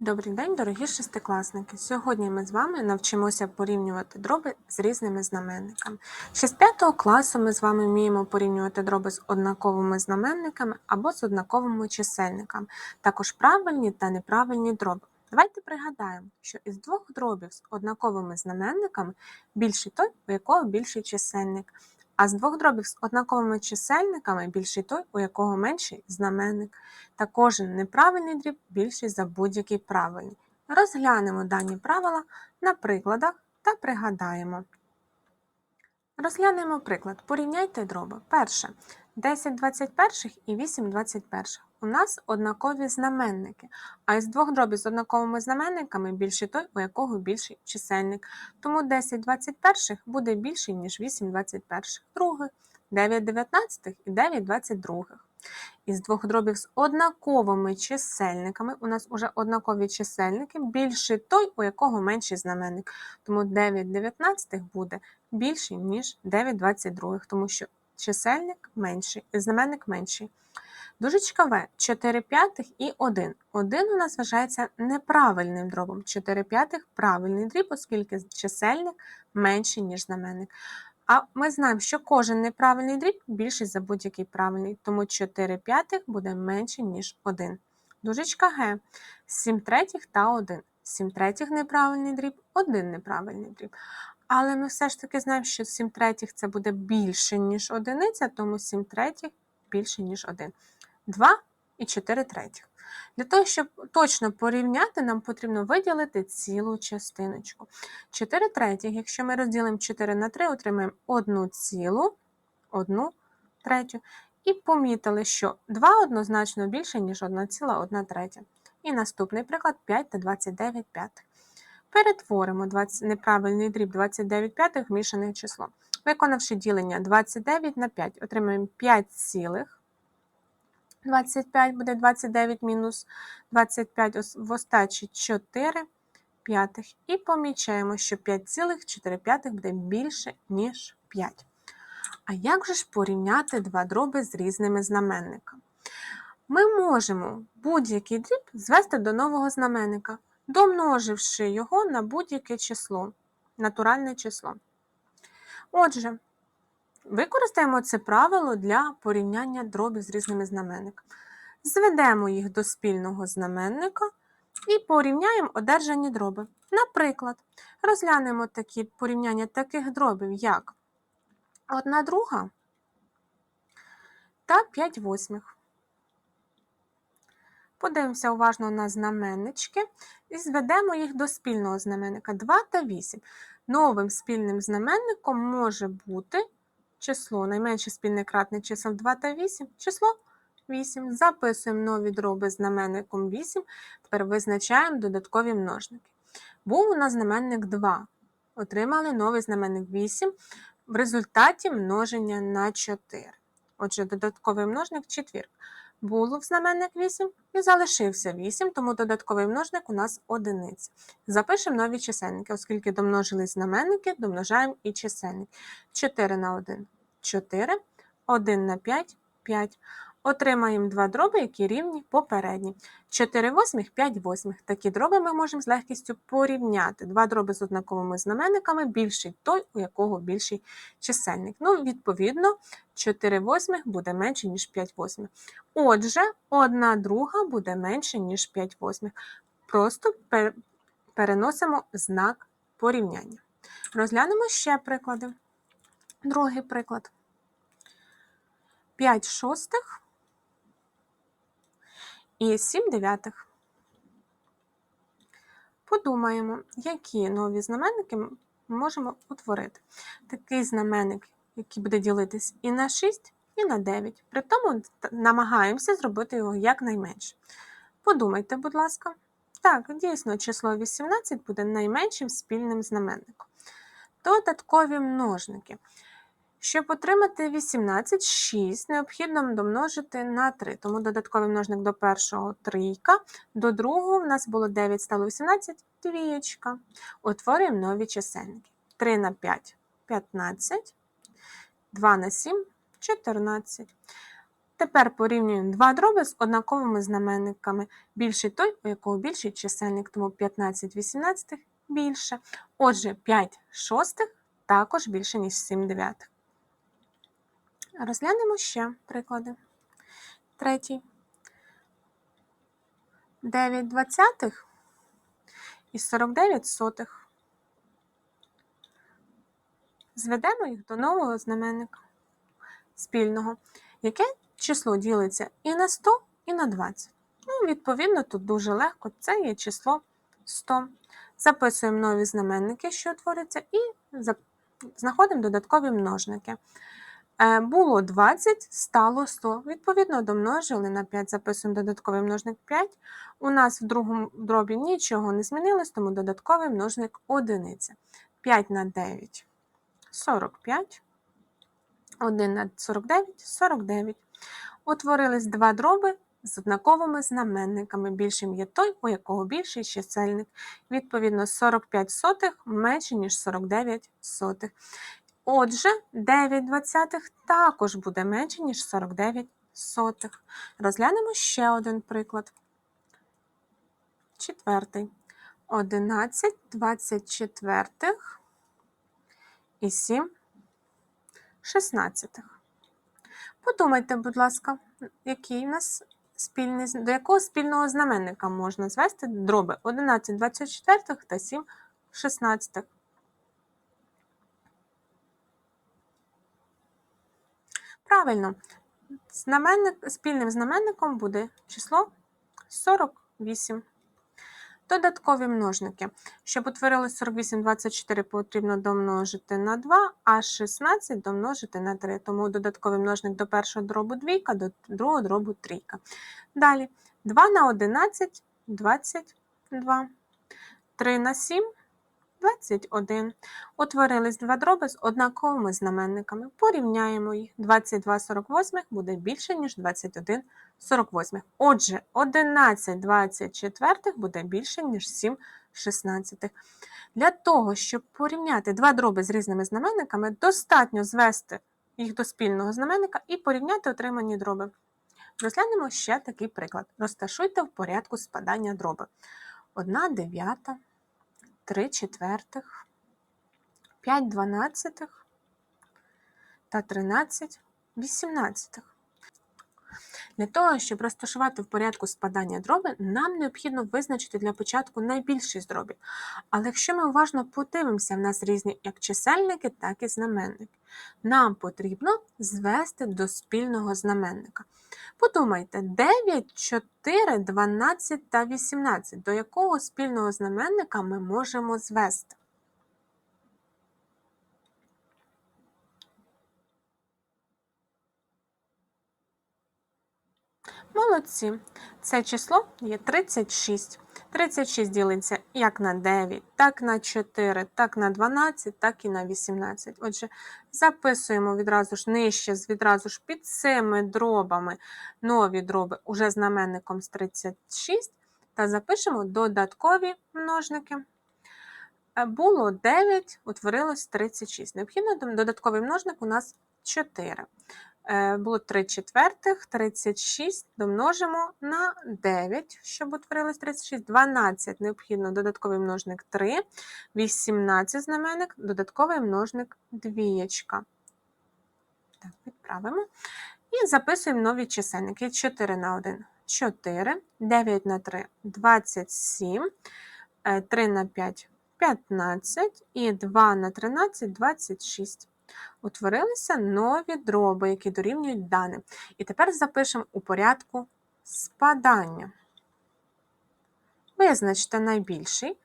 Добрий день, дорогі шестикласники! Сьогодні ми з вами навчимося порівнювати дроби з різними знаменниками. Ще з 5 класу ми з вами вміємо порівнювати дроби з однаковими знаменниками або з однаковими чисельниками, також правильні та неправильні дроби. Давайте пригадаємо, що із двох дробів з однаковими знаменниками більший той, у якого більший чисельник, а з двох дробів з однаковими чисельниками більший той, у якого менший знаменник та кожен неправильний дріб більший за будь-який правильний. Розглянемо дані правила на прикладах та пригадаємо. Розглянемо приклад. Порівняйте дроби. Перше. 10 21 і 8 21. У нас однакові знаменники, а із двох дробів з однаковими знаменниками більший той, у якого більший чисельник. Тому 10 21 буде більший, ніж 8 21. Друге. 9 19 і 9 22. Із двох дробів з однаковими чисельниками, у нас уже однакові чисельники, більший той, у якого менший знаменник. Тому 9 19 буде більший, ніж 9 22, тому що чисельник менший, знаменник менший. Дужечка В 4 п'ятих і 1. 1 у нас вважається неправильним дробом. 4 п'ятих правильний дріб, оскільки чисельник менший, ніж знаменник. А ми знаємо, що кожен неправильний дріб більший за будь-який правильний, тому 4 п'ятих буде менше, ніж 1. Дужечка Г. 7 третіх та 1. 7 третіх неправильний дріб, 1 неправильний дріб. Але ми все ж таки знаємо, що 7 третіх це буде більше, ніж одиниця, тому 7 третіх більше, ніж 1. 2 і 4 третіх. Для того, щоб точно порівняти, нам потрібно виділити цілу частиночку. 4 третіх, якщо ми розділимо 4 на 3, отримаємо 1 цілу, 1 третю. І помітили, що 2 однозначно більше, ніж 1 ціла 1 третя. І наступний приклад 5 та 29 п'ятих. Перетворимо 20, неправильний дріб 29 п'ятих в мішане число. Виконавши ділення 29 на 5, отримаємо 5 цілих. 25 буде 29 мінус 25 в остачі 4 п'ятих. І помічаємо, що 5,4 п'ятих буде більше, ніж 5. А як же ж порівняти два дроби з різними знаменниками? Ми можемо будь-який дріб звести до нового знаменника, домноживши його на будь-яке число, натуральне число. Отже, Використаємо це правило для порівняння дробів з різними знаменниками. Зведемо їх до спільного знаменника і порівняємо одержані дроби. Наприклад, розглянемо такі порівняння таких дробів, як 1 друга та 5 восьмих. Подивимося уважно на знаменнички і зведемо їх до спільного знаменника 2 та 8. Новим спільним знаменником може бути число найменше спільне кратне чисел 2 та 8, число 8. Записуємо нові дроби знаменником 8. Тепер визначаємо додаткові множники. Був у нас знаменник 2. Отримали новий знаменник 8 в результаті множення на 4. Отже, додатковий множник четвірка. Було в знаменник 8 і залишився 8, тому додатковий множник у нас одиниця. Запишемо нові чисельники, оскільки домножились знаменники, домножаємо і чисельник. 4 на 1 4, 1 на 5 5. Отримаємо два дроби, які рівні попередні. 4 восьмих, 5 восьмих. Такі дроби ми можемо з легкістю порівняти. Два дроби з однаковими знаменниками більший той, у якого більший чисельник. Ну, відповідно, 4 восьмих буде менше, ніж 5 восьмих. Отже, 1 друга буде менше, ніж 5 восьмих. Просто переносимо знак порівняння. Розглянемо ще приклади. Другий приклад. 5 шостих і 7 дев'ятих. Подумаємо, які нові знаменники ми можемо утворити. Такий знаменник, який буде ділитись і на 6, і на 9. При тому намагаємося зробити його якнайменше. Подумайте, будь ласка. Так, дійсно, число 18 буде найменшим спільним знаменником. Додаткові множники. Щоб отримати 18, 6 необхідно домножити на 3. Тому додатковий множник до першого трійка, до другого в нас було 9, стало 18, двієчка. Утворюємо нові чисельники. 3 на 5 15, 2 на 7 14. тепер порівнюємо два дроби з однаковими знаменниками. Більший той, у якого більший чисельник, тому 15 18 більше. Отже, 5 шостих також більше, ніж 7 дев'ятих. Розглянемо ще приклади. Третій. 9 двадцятих і 49 сотих. Зведемо їх до нового знаменника спільного, яке число ділиться і на 100, і на 20. Ну, відповідно, тут дуже легко це є число 100. Записуємо нові знаменники, що утворюються, і знаходимо додаткові множники. Е, Було 20, стало 100. Відповідно, домножили на 5, записуємо додатковий множник 5. У нас в другому дробі нічого не змінилось, тому додатковий множник одиниця. 5 на 9 45. 1 на 49 49. Утворились два дроби з однаковими знаменниками. Більшим є той, у якого більший чисельник. Відповідно, 45 сотих менше, ніж 49 сотих. Отже, 9 двадцятих також буде менше, ніж 49 сотих. Розглянемо ще один приклад. Четвертий. 11 24 і 7 шістнадцятих. Подумайте, будь ласка, який у нас спільний, до якого спільного знаменника можна звести дроби 11 24 та 7 16. Правильно, знаменник, спільним знаменником буде число 48. Додаткові множники. Щоб утворилось 48 24 потрібно домножити на 2, а 16 домножити на 3. Тому додатковий множник до першого дробу 2, до другого дробу 3. Далі 2 на 11 22. 3 на 7 21. Утворились два дроби з однаковими знаменниками. Порівняємо їх. 22 48 буде більше, ніж 21 48. Отже, 11 24 буде більше, ніж 7 16. Для того, щоб порівняти два дроби з різними знаменниками, достатньо звести їх до спільного знаменника і порівняти отримані дроби. Розглянемо ще такий приклад. Розташуйте в порядку спадання дроби. 1 дев'ята. 3 четвертих, 5 дванадцятих та 13 вісімнадцятих. Для того, щоб розташувати в порядку спадання дроби, нам необхідно визначити для початку найбільший з дробів. Але якщо ми уважно подивимося, в нас різні як чисельники, так і знаменники. Нам потрібно звести до спільного знаменника. Подумайте, 9, 4, 12 та 18. До якого спільного знаменника ми можемо звести? Молодці. Це число є 36. 36 ділиться як на 9, так на 4, так на 12, так і на 18. Отже, записуємо відразу ж нижче, відразу ж під цими дробами нові дроби уже знаменником з 36, та запишемо додаткові множники. Е, було 9, утворилось 36. Необхідно додатковий множник у нас 4. Е, було 3 четвертих, 36 домножимо на 9, щоб утворилось 36, 12 необхідно додатковий множник 3, 18 знаменник, додатковий множник 2. Так, Відправимо. І записуємо нові чисельники. 4 на 1 4, 9 на 3 27, 3 на 5 15 і 2 на 13 26 утворилися нові дроби, які дорівнюють даним. І тепер запишемо у порядку спадання. Визначте найбільший.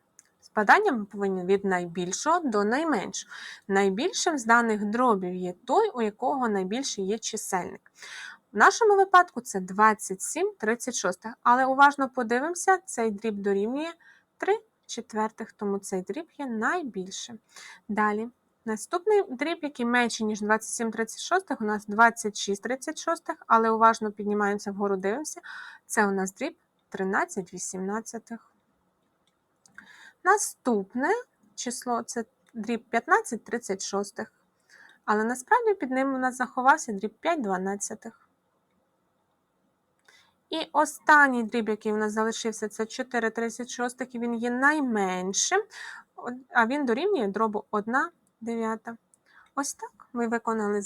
Спадання ми повинні від найбільшого до найменшого. Найбільшим з даних дробів є той, у якого найбільший є чисельник. В нашому випадку це 27 36. Але уважно подивимося, цей дріб дорівнює 3 четвертих, тому цей дріб є найбільшим. Далі Наступний дріб, який менший, ніж 27 36, у нас 26 36, але уважно піднімаємося вгору, дивимося. Це у нас дріб 13 18. Наступне число це дріб 15 36. Але насправді під ним у нас заховався дріб 5 12. І останній дріб, який у нас залишився, це 4 36, і він є найменшим, а він дорівнює дробу 1 дев'ята. Ось так ми виконали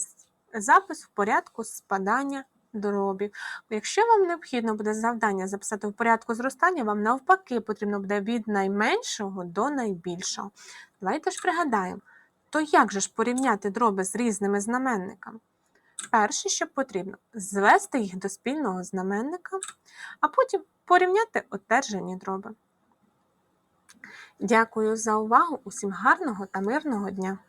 запис в порядку спадання дробів. Якщо вам необхідно буде завдання записати в порядку зростання, вам навпаки потрібно буде від найменшого до найбільшого. Давайте ж пригадаємо, то як же ж порівняти дроби з різними знаменниками? Перше, що потрібно, звести їх до спільного знаменника, а потім порівняти одержані дроби. Дякую за увагу! Усім гарного та мирного дня!